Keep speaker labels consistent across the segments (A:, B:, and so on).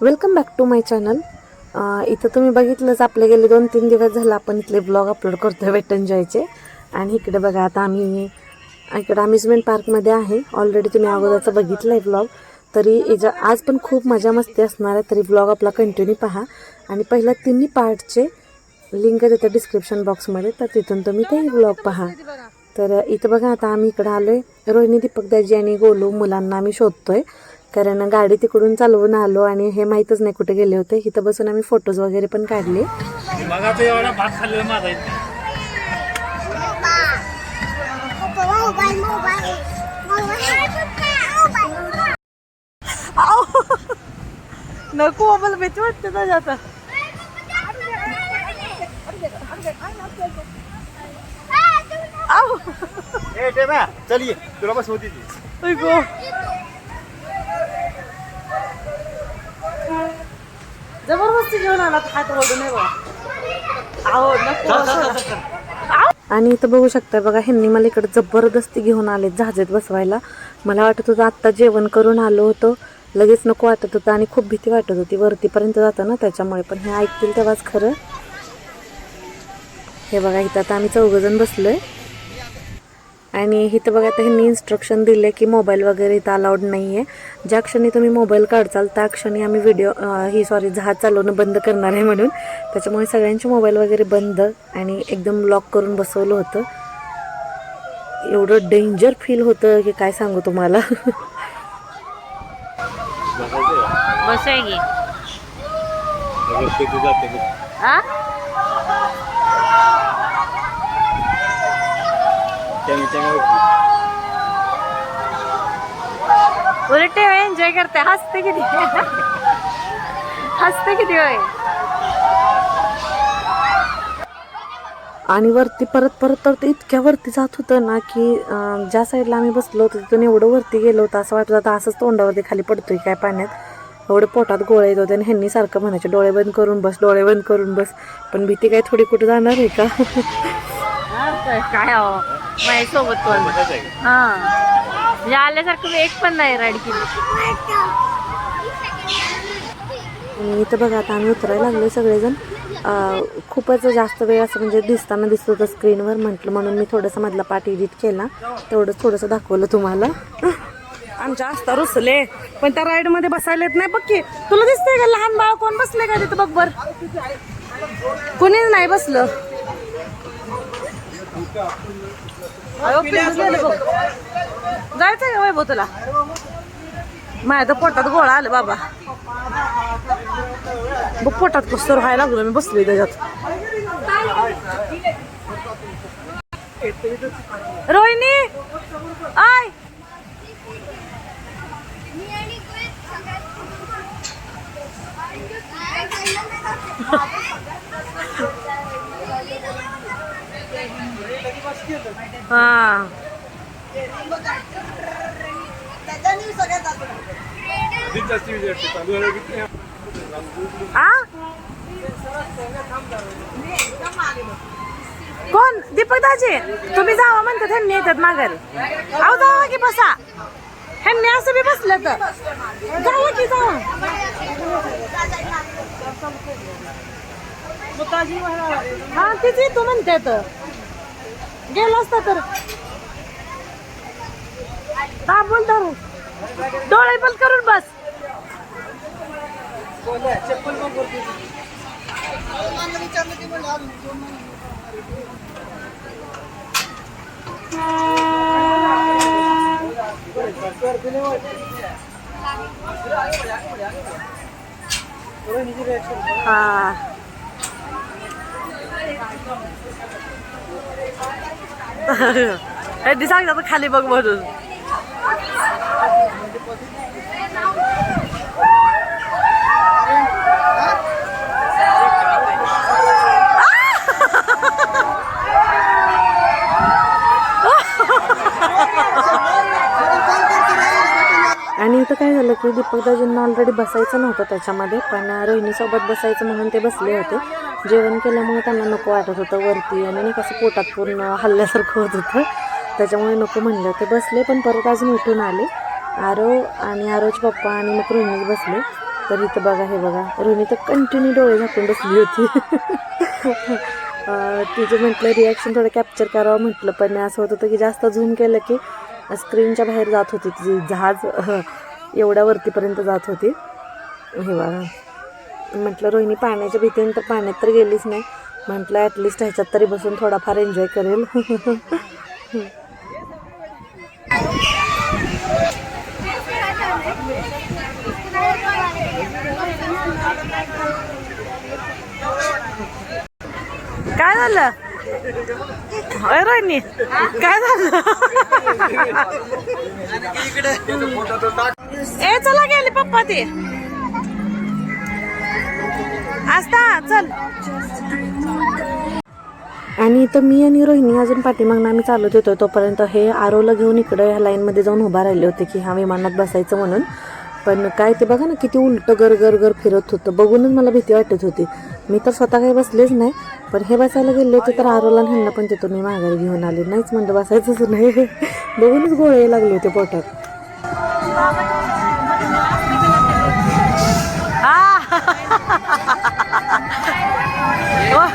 A: Welcome back to my channel इथं तुम्ही बघितलंच आपले गेले दोन तीन दिवस झालं आपण इथले ब्लॉग अपलोड करतोय वेट एन्जॉयचे आणि इकडे बघा आता आम्ही इकडे अम्युजमेंट पार्कमध्ये आहे. ऑलरेडी तुम्ही अगोदरचं बघितलं आहे ब्लॉग तरी इजा आज पण खूप मजा मस्ती असणार आहे तरी ब्लॉग आपला कंटिन्यू पहा. आणि पहिल्या तिन्ही पार्टचे लिंक देतं डिस्क्रिप्शन बॉक्समध्ये तर तिथून तुम्ही तेही ब्लॉग पहा. तर इथं बघा आता आम्ही इकडं आलो आहे रोहिणी दीपक दाजी आणि गोलू मुलांना आम्ही शोधतो आहे कारण गाडी तिकडून चालवून आलो आणि हे माहीतच नाही कुठे गेले होते. इथं बसून आम्ही फोटोज वगैरे पण काढले. नको मला भीती वाटते त्याच्या आता.
B: ए टेम्या, चल ये. तुला बस होती
A: जबरदस्ती घेऊन आला हात ओढून आहो. आणि इथं बघू शकता बघा ह्यांनी मला इकडे जबरदस्ती घेऊन आले जहाजेत बसवायला. मला वाटत होतं आत्ता जेवण करून आलो होतो. लगेच नको वाटत होतं आणि खूप भीती वाटत होती. वरतीपर्यंत जातं ना त्याच्यामुळे पण हे ऐकतील तेव्हाच खरं. हे बघा इथं आता आम्ही चौघजण बसलोय. आणि इथं बघा आता ह्यांनी इन्स्ट्रक्शन दिले की मोबाईल वगैरे इथं अलाउड नाही आहे ज्या क्षणी तुम्ही मोबाईल काढचाल त्या क्षणी आम्ही व्हिडिओ ही सॉरी जहाज चालवणं बंद करणार आहे म्हणून. त्याच्यामुळे सगळ्यांचे मोबाईल वगैरे बंद आणि एकदम लॉक करून बसवलं होतं. एवढं डेंजर फील होतं की काय सांगू तुम्हाला?
B: बसायचं का?
C: बस आहे की
B: बघ, किती
C: एन्जॉय करते. हसते किती? हसते किती होय?
A: आणि वरती परत परत तर ते इतक्या वरती जात होतं ना की ज्या साईडला आम्ही बसलो होतो तिथून एवढं वरती गेलो होतं असं वाटत होतं असंच तोंडावरती खाली पडतोय काय पाण्यात. एवढे पोटात गोळे येत होते आणि ह्यांनी सारखं म्हणायचे डोळे बंद करून बस डोळे बंद करून बस. पण भीती काय थोडी कुठे जाणार आहे का?
C: काय- हो माझ्या सोबत कोण?
B: बसायचं आहे का?
C: हा. म्हणजे आल्यासारखं एक पण नाही राईड केली.
A: आणि इथं बघा आता आम्ही उतरायला लागलो सगळेजण. खूपच जास्त वेळ असं म्हणजे दिसताना दिसत होतं स्क्रीनवर म्हटलं म्हणून मी थोडंसं मधला पार्ट एडिट केला. तेवढंच थोडंसं दाखवलं तुम्हाला. आमच्या आस्था रुसले. पण त्या राईडमध्ये बसायला येत नाही बघ की तुला दिसतंय का? लहान बाळ कोण बसले का तिथं? बघ बर. कोणीच नाही बसलं. जायचंय का वैभव तुला? माझ्या तर पोटात गोळा आलं बाबा. बघ पोटात कसं व्हायला लागलो मी बसली त्याच्यात रोहिणी आय! हा. कोण? दीपक दाजी तुम्ही जावा म्हणतात ह्यांनी येतात माघारी. अहो जावा की बसा. ह्यांनी असं बी बसलं तर जावा की जावा. हा तिची तू म्हणते तर गेला असता तर. थांबून धरून डोळे बंद करून बस. हा. ह्यांनी सांगतात खाली बघ म्हणून आणि इथं काय झालं की दीपकदाजींना ऑलरेडी बसायचं नव्हतं त्याच्यामध्ये पण रोहिणीसोबत बसायचं म्हणून ते बसले होते. जेवण केल्यामुळे त्यांना नको वाटत होतं वरती आणि नाही कसं पोटात पूर्ण हल्ल्यासारखं होत होतं. त्याच्यामुळे नको म्हणलं. ते बसले पण परत अजून उठून आले. आरो आणि आरोचे पप्पा आणि मग रोहिणीच बसले. तर इथं बघा हे बघा. रोहिणी तर कंटिन्यू डोळे झाकून बसली होती. तिचं म्हटलं रिॲक्शन थोडं कॅप्चर करावं म्हटलं. पण असं होत होतं की जास्त झूम केलं की स्क्रीनच्या बाहेर जात होती. तिची जहाज एवढ्या वरतीपर्यंत जात होती. हे बघा. म्हटलं रोहिणी पाण्याच्या भीतीने तर पाण्यात तर गेलीच नाही. म्हटलं ॲटलिस्ट ह्याच्यात तरी बसून थोडाफार एन्जॉय करेल. काय झालं? होय रोहिणी? काय झालं? ए चला गेले पप्पा ते. आस्था चल. आणि इथं मी आणि रोहिणी अजून पाठीमागनं आम्ही चालत होतो. तोपर्यंत हे आरोला घेऊन इकडं ह्या लाईनमध्ये जाऊन उभा राहिले होते की हा विमानात बसायचं म्हणून. पण काय ते बघा ना किती उलटं गर गर गर फिरत होतं. बघूनच मला भीती वाटत होती. मी तर स्वतः काही बसलेच नाही पण हे बसायला गेले होते तर आरोला ह्यांना पण तिथून मी माघारी घेऊन आले. नाहीच म्हणलं बसायचंच नाही. बघूनच गोळे लागले होते पोटात.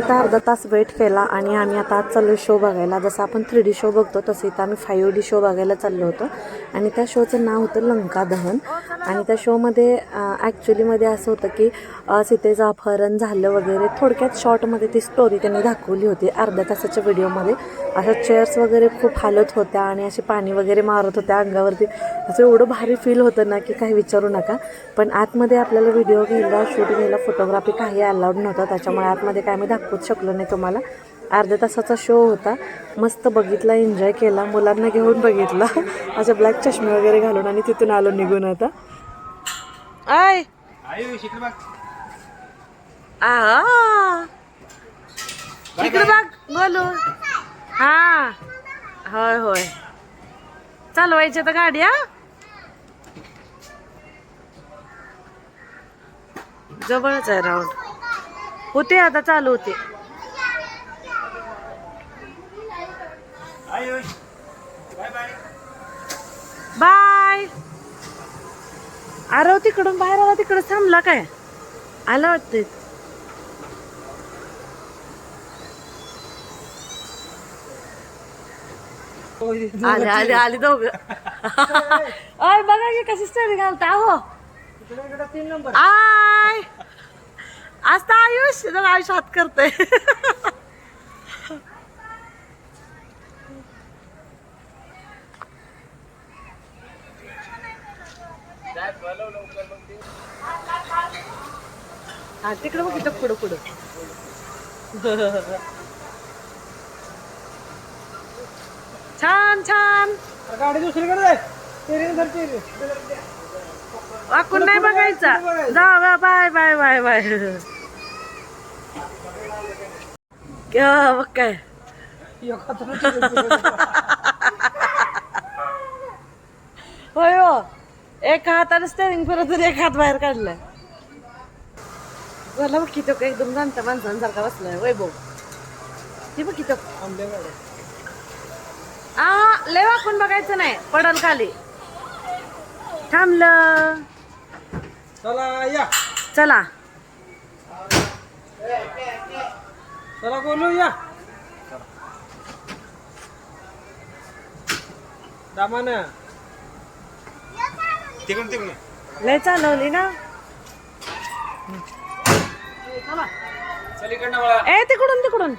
A: इथं अर्धा तास वेट केला आणि आम्ही आता आज चाललो शो बघायला. जसं आपण थ्री डी शो बघतो तसं इथं आम्ही फायव डी शो बघायला चाललो होतो. आणि त्या शोचं नाव होतं लंका दहन. आणि त्या शोमध्ये ॲक्च्युलीमध्ये असं होतं की सीतेचं अपहरण झालं वगैरे. थोडक्यात शॉर्टमध्ये ती स्टोरी त्यांनी दाखवली होती अर्ध्या तासाच्या व्हिडिओमध्ये अशा चेअर्स वगैरे खूप हालत होत्या आणि असे पाणी वगैरे मारत होत्या अंगावरती. असं एवढं भारी फील होतं ना की काही विचारू नका. पण आतमध्ये आपल्याला व्हिडिओ घ्यायला शूट घ्यायला फोटोग्राफी काही अलाउड नव्हतं. त्याच्यामुळे आतमध्ये काय मी दाखवूच शकलो नाही तुम्हाला. अर्ध्या तासाचा शो होता. मस्त बघितला एन्जॉय केला. मुलांना घेऊन बघितला. अशा ब्लॅक चष्मे वगैरे घालून आणि तिथून आलो निघून आता. आय! आ इकडे बघ बोलू. हा. होय होय. चालवायची तर गाडी हा? जवळच आहे राऊंड होते आता चालू होते.
B: Ayush bye bye.
A: बाय. अरे तिकडून बाहेर आला तिकडं थांबला काय? आला वाटते आले आले आले दोघ अय बघा की कशी स्टोरी घालता हो. आय. आज तर आयुष जर आयुष हात करतोय. हा तिकडं बघ पुढं पुढं. छान छान.
B: गाडी दुसरीकडे जाय. तेरी धरते
A: वाकून नाही बघायचा जा बाय बाय बाय बाय. क्या होय हो. एक हाताने स्टेरिंग फिरत आणि एक हात बाहेर काढलाय. झाला बघ की तो एकदम जाणत्या माणसांसारखा बसलाय. वैभव ते बघ की तो. आ लय वाकून बघायचं नाही. पडल खाली. थांबलं.
B: चला या.
A: चला.
B: चला बोलू या. दामानं. तिकडून तिकडून.
A: लय चालवली ना?
B: चल. इकडनं मला
A: ए तिकडून तिकडून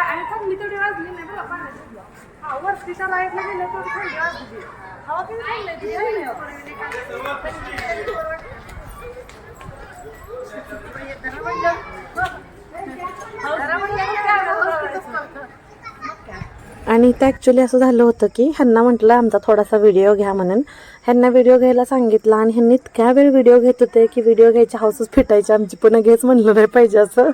A: आणि थंडी तेवढी वाजली नाही बघा पाण्यात हा वरतीच्या लाईटला गेलं तर थंडी वाजली. हवा किती थंडी आहे? आणि ते ॲक्च्युली असं झालं होतं की ह्यांना म्हटलं आमचा थोडासा व्हिडिओ घ्या म्हणून. ह्यांना व्हिडिओ घ्यायला सांगितला आणि ह्यांनी इतक्या वेळ व्हिडिओ घेत होते की व्हिडिओ घ्यायची हाऊसच फिटायची आमची पुन्हा घेच म्हणलं नाही पाहिजे असं.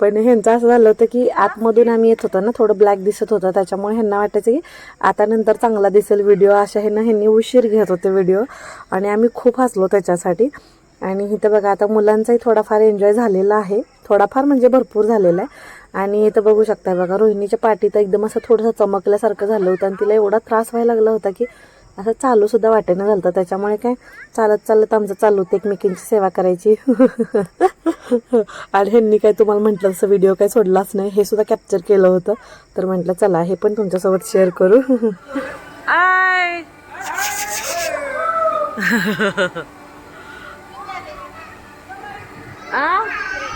A: पण ह्यांचं असं झालं होतं की आतमधून आम्ही येत होतो ना थोडं ब्लॅक दिसत होतं. त्याच्यामुळे ह्यांना वाटायचं की आता नंतर चांगला दिसेल व्हिडिओ अशा ह्यांना ह्यांनी उशीर घेत होते व्हिडिओ आणि आम्ही खूप हसलो त्याच्यासाठी. आणि इथं बघा आता मुलांचाही थोडाफार एन्जॉय झालेला आहे. थोडाफार म्हणजे भरपूर झालेला आहे. आणि इथं बघू शकता बघा रोहिणीच्या पाठीत एकदम असं थोडंसं चमकल्यासारखं झालं होतं. आणि तिला एवढा त्रास व्हायला लागला होता की असं चालू सुद्धा वाटेनं झालं होतं त्याच्यामुळे काय चालत चालत आमचं चालू होतं. एकमेकींची सेवा करायची. आणि ह्यांनी काय तुम्हाला म्हटलं तसं व्हिडिओ काय सोडलाच नाही. हे सुद्धा कॅप्चर केलं होतं. तर म्हटलं चला हे पण तुमच्यासोबत शेअर करू. आय.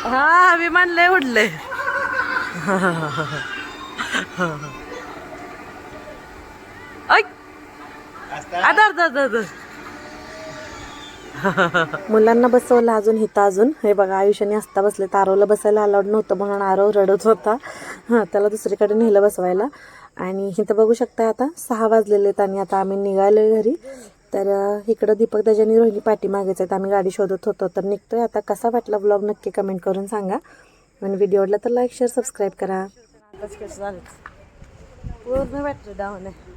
A: हा विमान लय उडले मुलांना बसवलं अजून हिथं अजून. हे बघा आयुष्याने असता बसले तारवला बसायला अलाउड नव्हतं म्हणून आरव रडत होता. हां त्याला दुसरीकडे नेलं बसवायला. आणि इथं बघू शकता आता सहा वाजलेले आहेत आणि आता आम्ही निघालोय घरी. तर इकडं दीपक त्याच्यानी रोहिणी पाठीमागेच आहेत. आम्ही गाडी शोधत होतो तर निघतोय आता. कसा वाटला ब्लॉग नक्की कमेंट करून सांगा. आणि व्हिडिओ आवडला तर लाईक शेअर सबस्क्राईब करा. पूर्ण बॅटरी डाऊन आहे.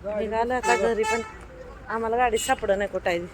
A: निघालं का घरी पण आम्हाला गाडी सापडं नाही कुठं.